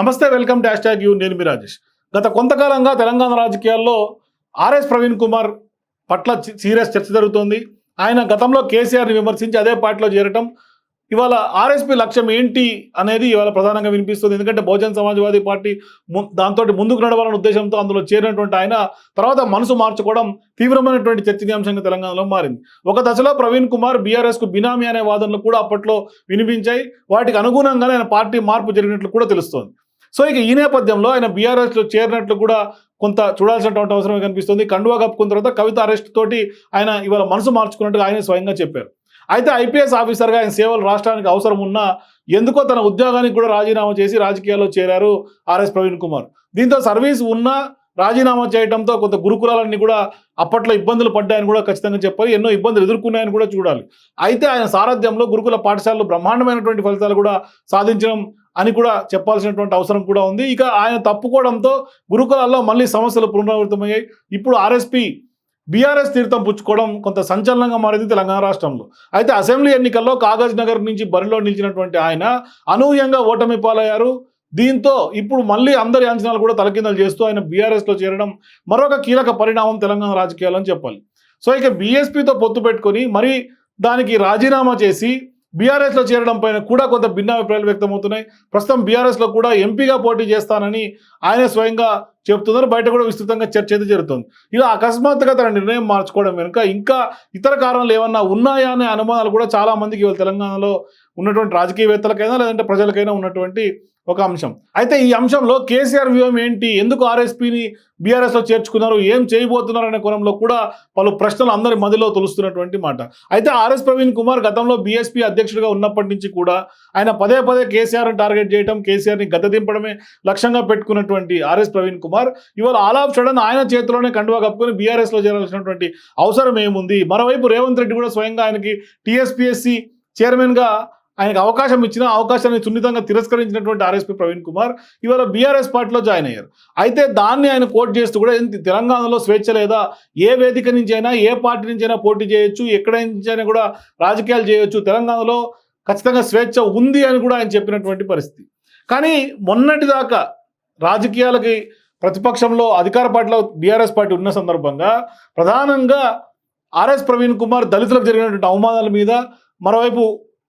నమస్తే welcome dash tag you నేను మీ రాజేష్. గత కొంతకాలంగా తెలంగాణ రాజకీయాల్లో ఆర్ఎస్ ప్రవీణ్ కుమార్ పట్ల సీరియస్ చర్చ జరుగుతోంది. ఆయన గతంలో కేసీఆర్ని విమర్శించి అదే పార్టీలో చేరటం ఇవాళ ఆర్ఎస్పీ లక్ష్యం ఏంటి అనేది ఇవాళ ప్రధానంగా వినిపిస్తుంది. ఎందుకంటే బహుజన్ సమాజ్వాదీ పార్టీ దాంతో ముందుకు నడవాలనే ఉద్దేశంతో అందులో చేరినటువంటి ఆయన తర్వాత మనసు మార్చుకోవడం తీవ్రమైనటువంటి చర్చనీయాంశంగా తెలంగాణలో మారింది. ఒక దశలో ప్రవీణ్ కుమార్ బీఆర్ఎస్కు బినామీ అనే వాదనలు కూడా అప్పట్లో వినిపించాయి. వాటికి అనుగుణంగానే ఆయన పార్టీ మార్పు జరిగినట్లు కూడా తెలుస్తోంది. సో ఇక ఈ నేపథ్యంలో ఆయన బీఆర్ఎస్లో చేరినట్లు కూడా కొంత చూడాల్సినటువంటి అవసరం కనిపిస్తుంది. కండువా కప్పుకున్న తర్వాత కవిత అరెస్ట్ తోటి ఆయన ఇవాళ మనసు మార్చుకున్నట్టుగా ఆయన స్వయంగా చెప్పారు. అయితే ఐపీఎస్ ఆఫీసర్గా ఆయన సేవలు రాష్ట్రానికి అవసరం ఉన్నా ఎందుకో తన ఉద్యోగానికి కూడా రాజీనామా చేసి రాజకీయాల్లో చేరారు ఆర్ఎస్ ప్రవీణ్ కుమార్. దీంతో సర్వీస్ ఉన్నా రాజీనామా చేయడంతో కొంత గురుకులాలన్నీ కూడా అప్పట్లో ఇబ్బందులు పడ్డాయని కూడా ఖచ్చితంగా చెప్పాలి. ఎన్నో ఇబ్బందులు ఎదుర్కొన్నాయని కూడా చూడాలి. అయితే ఆయన సారథ్యంలో గురుకుల పాఠశాలలో బ్రహ్మాండమైనటువంటి ఫలితాలు కూడా సాధించడం అని కూడా చెప్పాల్సినటువంటి అవసరం కూడా ఉంది. ఇక ఆయన తప్పుకోవడంతో గురుకులాల్లో మళ్ళీ సమస్యలు పునరావృతమయ్యాయి. ఇప్పుడు ఆర్ఎస్పీ బీఆర్ఎస్ తీర్థం పుచ్చుకోవడం కొంత సంచలనంగా మారింది తెలంగాణ రాష్ట్రంలో. అయితే అసెంబ్లీ ఎన్నికల్లో కాగజ్ నగర్ నుంచి బరిలో నిలిచినటువంటి ఆయన అనూహ్యంగా ఓటమి పాలయ్యారు దీంతో ఇప్పుడు మళ్ళీ అందరి అంచనాలు కూడా తలకిందలు చేస్తూ ఆయన బీఆర్ఎస్లో చేరడం మరొక కీలక పరిణామం తెలంగాణ రాజకీయాలని చెప్పాలి. సో ఇక బీఎస్పీతో పొత్తు పెట్టుకొని మరి దానికి రాజీనామా చేసి బీఆర్ఎస్లో చేరడం పైన కూడా కొంత భిన్నాభిప్రాయాలు వ్యక్తమవుతున్నాయి. ప్రస్తుతం బీఆర్ఎస్లో కూడా ఎంపీగా పోటీ చేస్తానని ఆయన స్వయంగా చెప్తున్నారు. బయట కూడా విస్తృతంగా చర్చ అయితే జరుగుతుంది. ఇలా అకస్మాత్తుగా తన నిర్ణయం మార్చుకోవడం వెనుక ఇంకా ఇతర కారణాలు ఏమన్నా ఉన్నాయా అనే అనుమానాలు కూడా చాలామందికి ఇవాళ తెలంగాణలో ఉన్నటువంటి రాజకీయవేత్తలకైనా లేదంటే ప్రజలకైనా ఉన్నటువంటి ఒక అంశం. అయితే ఈ అంశంలో కేసీఆర్ వ్యూహం ఏంటి? ఎందుకు ఆర్ఎస్పీని బీఆర్ఎస్లో చేర్చుకున్నారు? ఏం చేయబోతున్నారు అనే కోణంలో కూడా పలు ప్రశ్నలు అందరి మదిలో తొలుస్తున్నటువంటి మాట. అయితే ఆర్ఎస్ ప్రవీణ్ కుమార్ గతంలో బీఎస్పీ అధ్యక్షుడిగా ఉన్నప్పటి నుంచి కూడా ఆయన పదే పదే కేసీఆర్ని టార్గెట్ చేయడం కేసీఆర్ని గద్దదింపడమే లక్ష్యంగా పెట్టుకున్నటువంటి ఆర్ఎస్ ప్రవీణ్ కుమార్. ఇవాళ ఆల్ ఆఫ్ సడన్ ఆయన చేతిలోనే కండువా కప్పుకొని బీఆర్ఎస్లో చేరాల్సినటువంటి అవసరం ఏముంది? మరోవైపు రేవంత్ రెడ్డి కూడా స్వయంగా ఆయనకి టీఎస్పీఎస్సీ చైర్మన్గా ఆయనకు అవకాశం ఇచ్చిన అవకాశాన్ని సున్నితంగా తిరస్కరించినటువంటి ఆర్ఎస్పీ ప్రవీణ్ కుమార్ ఇవాళ బీఆర్ఎస్ పార్టీలో జాయిన్ అయ్యారు. అయితే దాన్ని ఆయన కోట్ చేస్తూ కూడా ఏంటి తెలంగాణలో స్వేచ్ఛ లేదా ఏ వేదిక నుంచి అయినా ఏ పార్టీ నుంచి అయినా పోటీ చేయొచ్చు ఎక్కడ నుంచి అయినా కూడా రాజకీయాలు చేయొచ్చు తెలంగాణలో ఖచ్చితంగా స్వేచ్ఛ ఉంది అని కూడా ఆయన చెప్పినటువంటి పరిస్థితి. కానీ మొన్నటి దాకా రాజకీయాలకి ప్రతిపక్షంలో అధికార పార్టీలో బీఆర్ఎస్ పార్టీ ఉన్న సందర్భంగా ప్రధానంగా ఆర్ఎస్ ప్రవీణ్ కుమార్ దళితులకు జరిగినటువంటి అవమానాల మీద మరోవైపు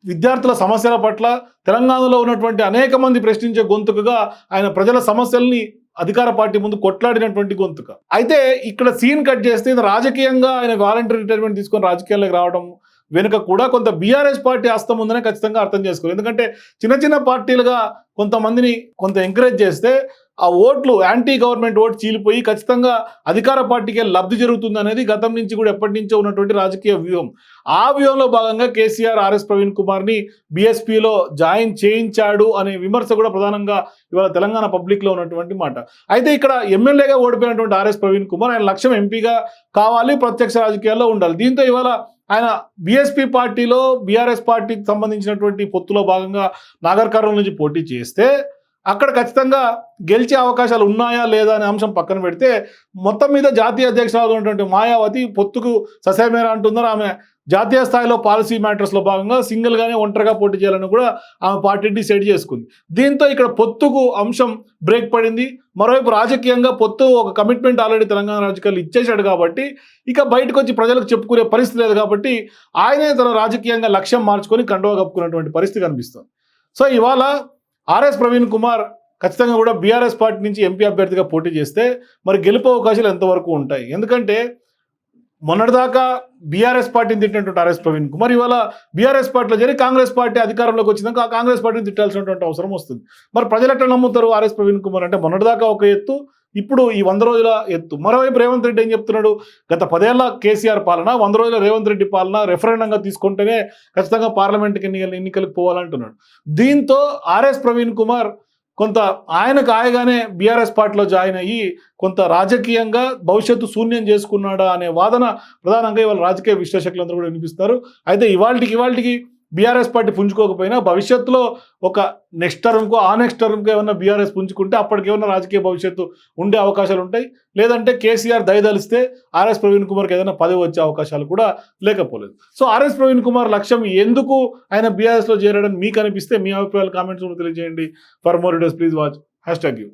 విద్యార్థుల సమస్యల పట్ల తెలంగాణలో ఉన్నటువంటి అనేక మంది ప్రశ్నించే గొంతుకగా ఆయన ప్రజల సమస్యల్ని అధికార పార్టీ ముందు కొట్లాడినటువంటి గొంతుక. అయితే ఇక్కడ సీన్ కట్ చేస్తే రాజకీయంగా ఆయన వాలంటీర్ రిటైర్మెంట్ తీసుకొని రాజకీయాల్లోకి రావడం వెనుక కూడా కొంత బీఆర్ఎస్ పార్టీ హస్తం ఉందనే ఖచ్చితంగా అర్థం చేసుకోవాలి. ఎందుకంటే చిన్న చిన్న పార్టీలుగా కొంతమందిని కొంత ఎంకరేజ్ చేస్తే ఆ ఓట్లు యాంటీ గవర్నమెంట్ ఓట్ చీలిపోయి ఖచ్చితంగా అధికార పార్టీకే లబ్ధి జరుగుతుంది అనేది గతం నుంచి కూడా ఎప్పటి నుంచో ఉన్నటువంటి రాజకీయ వ్యూహం. ఆ వ్యూహంలో భాగంగా కేసీఆర్ ఆర్ఎస్ ప్రవీణ్ కుమార్ని బీఎస్పీలో జాయిన్ చేయించాడు అనే విమర్శ కూడా ప్రధానంగా ఇవాళ తెలంగాణ పబ్లిక్లో ఉన్నటువంటి మాట. అయితే ఇక్కడ ఎమ్మెల్యేగా ఓడిపోయినటువంటి ఆర్ఎస్ ప్రవీణ్ కుమార్ ఆయన లక్ష్యం ఎంపీగా కావాలి ప్రత్యక్ష రాజకీయాల్లో ఉండాలి. దీంతో ఇవాళ ఆయన బీఎస్పీ పార్టీలో బీఆర్ఎస్ పార్టీకి సంబంధించినటువంటి పొత్తులో భాగంగా నాగర్ కర్నూలు నుంచి పోటీ చేస్తే అక్కడ ఖచ్చితంగా గెలిచే అవకాశాలు ఉన్నాయా లేదా అనే అంశం పక్కన పెడితే మొత్తం మీద జాతీయ అధ్యక్షురాలు ఉన్నటువంటి మాయావతి పొత్తుకు ససేమేరా అంటున్నారు ఆమె జాతీయ స్థాయిలో పాలసీ మ్యాటర్స్లో భాగంగా సింగిల్గానే ఒంటరిగా పోటీ చేయాలని కూడా ఆమె పార్టీ డిసైడ్ చేసుకుంది. దీంతో ఇక్కడ పొత్తుకు అంశం బ్రేక్ పడింది. మరోవైపు రాజకీయంగా పొత్తు ఒక కమిట్మెంట్ ఆల్రెడీ తెలంగాణ రాజకీయాలు ఇచ్చేశాడు కాబట్టి ఇక బయటకు వచ్చి ప్రజలకు చెప్పుకునే పరిస్థితి లేదు కాబట్టి ఆయనే తన రాజకీయంగా లక్ష్యం మార్చుకొని కండువా కప్పుకున్నటువంటి పరిస్థితి కనిపిస్తుంది. సో ఇవాళ ఆర్ఎస్ ప్రవీణ్ కుమార్ ఖచ్చితంగా కూడా బీఆర్ఎస్ పార్టీ నుంచి ఎంపీ అభ్యర్థిగా పోటీ చేస్తే మరి గెలుపు అవకాశాలు ఎంతవరకు ఉంటాయి? ఎందుకంటే మొన్నటిదాకా బీఆర్ఎస్ పార్టీని తిట్టినటువంటి ఆర్ఎస్ ప్రవీణ్ కుమార్ ఇవాళ బీఆర్ఎస్ పార్టీలో జరిగి కాంగ్రెస్ పార్టీ అధికారంలోకి వచ్చినాక ఆ కాంగ్రెస్ పార్టీని తిట్టాల్సినటువంటి అవసరం వస్తుంది. మరి ప్రజలు ఎట్లా నమ్ముతారు ఆర్ఎస్ ప్రవీణ్ కుమార్ అంటే మొన్నటిదాకా ఒక ఎత్తు ఇప్పుడు ఈ వంద రోజుల ఎత్తు. మరోవైపు రేవంత్ రెడ్డి ఏం చెప్తున్నాడు? గత పదేళ్ళ కేసీఆర్ పాలన వంద రోజుల రేవంత్ రెడ్డి పాలన రెఫరెండంగా తీసుకుంటేనే ఖచ్చితంగా పార్లమెంట్కి ఎన్నికలు ఎన్నికలకు పోవాలంటున్నాడు. దీంతో ఆర్ఎస్ ప్రవీణ్ కుమార్ కొంత ఆయనకు ఆయగానే బీఆర్ఎస్ పార్టీలో జాయిన్ అయ్యి కొంత రాజకీయంగా భవిష్యత్తు శూన్యం చేసుకున్నాడా అనే వాదన ప్రధానంగా ఇవాళ రాజకీయ విశ్లేషకులందరూ కూడా వినిపిస్తారు అయితే ఇవాళకి ఇవాళకి బీఆర్ఎస్ పార్టీ పుంజుకోకపోయినా భవిష్యత్తులో ఒక నెక్స్ట్ టర్మ్కో ఆ నెక్స్ట్ టర్మ్కో ఏమన్నా బీఆర్ఎస్ పుంజుకుంటే అప్పటికేమన్నా రాజకీయ భవిష్యత్తు ఉండే అవకాశాలు ఉంటాయి. లేదంటే కేసీఆర్ దయదలిస్తే ఆర్ఎస్ ప్రవీణ్ కుమార్కి ఏదైనా పదవి వచ్చే అవకాశాలు కూడా లేకపోలేదు. సో ఆర్ఎస్ ప్రవీణ్ కుమార్ లక్ష్యం ఎందుకు ఆయన బీఆర్ఎస్లో చేరడం మీకు అనిపిస్తే మీ అభిప్రాయాలు కామెంట్స్ కూడా తెలియజేయండి. For more videos please watch hashtag you